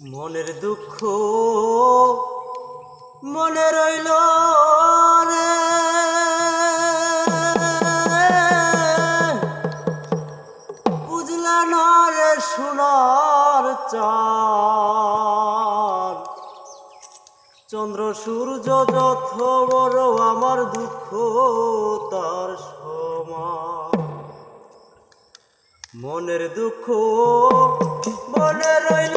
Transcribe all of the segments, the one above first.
মনের দুঃখ মনে রইল রে। রে সোনার চাঁদ। চন্দ্র, সূর্য, যত বড় আমার দুঃখ, তার সমান। মনের দুঃখ মনে রইল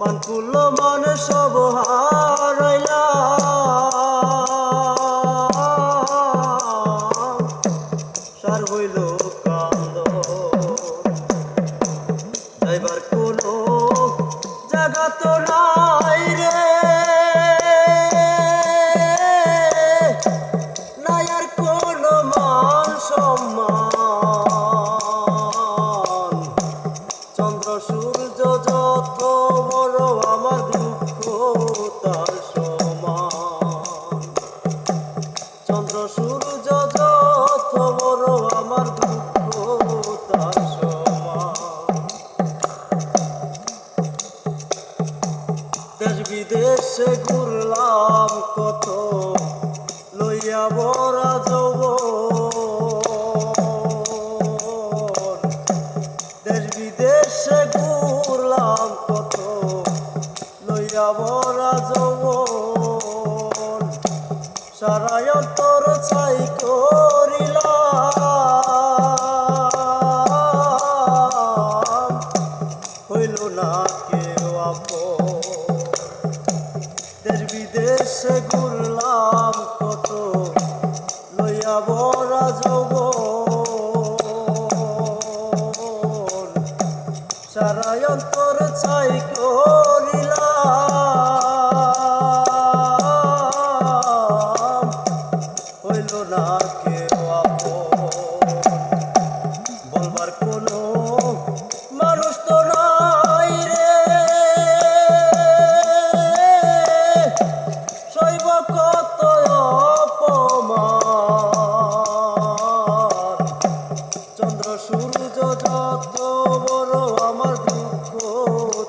মানকুল মন সব হারাইলা। সার হইল কত লইয়া বরা যৌব দেশ বিদেশে ঘুরলাম কত লইয়া বরা যৌব সারাই সারা অন্তর ছাই করিলাম হইল না।